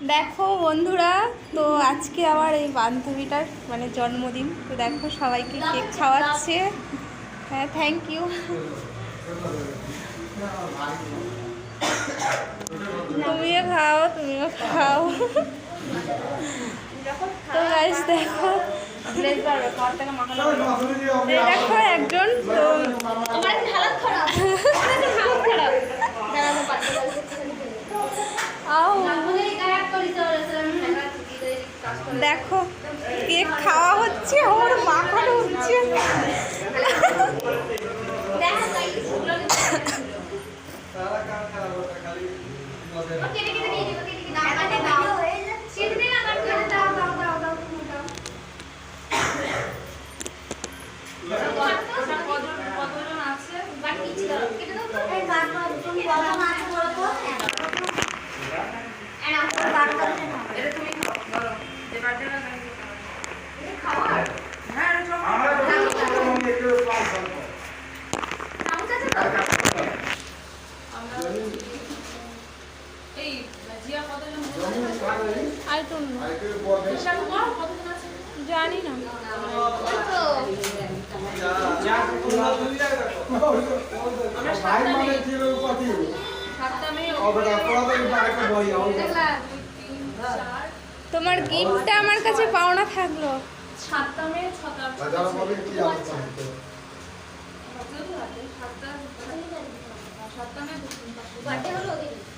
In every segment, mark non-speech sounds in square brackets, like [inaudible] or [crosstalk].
দেখো বন্ধুরা তো আজকে আমার এই বান্ধবীটার মানে জন্মদিন তো দেখো সবাইকে কেক খাওয়াচ্ছে। হ্যাঁ থ্যাংক ইউ তুমিও খাও তুমিও খাও। তো দেখো। দেখো একজন তো আমার এখন হালত খারাপ হালত খারাপ দাঁড়াবো পাশে আও তারপরে গায়ক করি তো রেস্টুরেন্ট কাজ করে দেখো কেক খাওয়া হচ্ছে ওর মাখানো হচ্ছে। দেখা যায় সেগুলো তারা কার খারাপ ওটা খালি মজা কেটে কেটে দিয়ে দিবো কেটে কেটে দাও কেটে দাও কেটে দে না কাট করে দাও দাও দাও দাও তুমি দাও কতজন আছে বাকি কিছু দাও কেটে দাও তো এই বাদ বাদ তুমি কতজন আছে বলো তো এন্ড আপনি বাদ বাদ এটা তুমি খাও বলো এই বাদটা না খাও হ্যাঁ এটা আমরা তো আমি একটু পাঁচ সাল পর। চামচ আছে তো এই জিয়া কতজন জমি কাটে, আই ডোন্ট নো আর একটু বড় হিসাব কর কতজন আছে জানি না তো যা তোমরা দুই জায়গা দেখো ভাই মানে কি রে উপাধি সাতটা মেয়ে ওবে চার তোমার গিফটটা আমার কাছে পাওনা থাকল। সাতটা মেয়ে ছটা সাতটা মেয়ে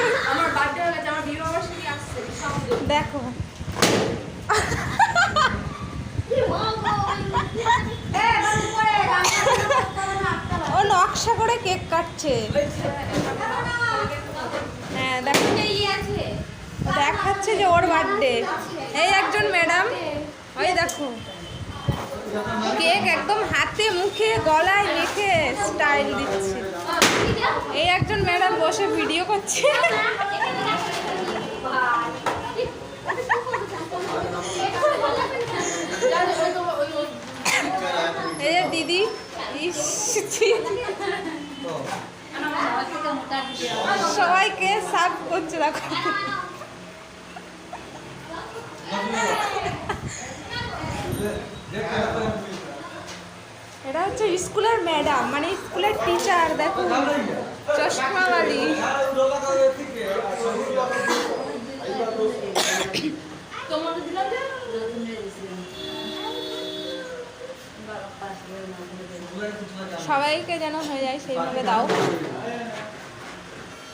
দেখো। [laughs] ও নকশা করে কেক কাটছে। হ্যাঁ দেখো। দেখাচ্ছে যে ওর বার্থডে এই একজন ম্যাডাম ওই দেখো। কেক একদম হাতে মুখে গলায় মেখে স্টাইল দিচ্ছে। এই একজন ম্যাডাম বসে ভিডিও করছে [laughs] এই যে দিদি ইস, ছি। সবাইকে সার্ভ করছে, দেখো। এটা হচ্ছে স্কুলের ম্যাডাম মানে স্কুলের টিচার দেখো। চশমাওয়ালি। সবাইকে যেন হয়ে যায়, সেইভাবে দাও।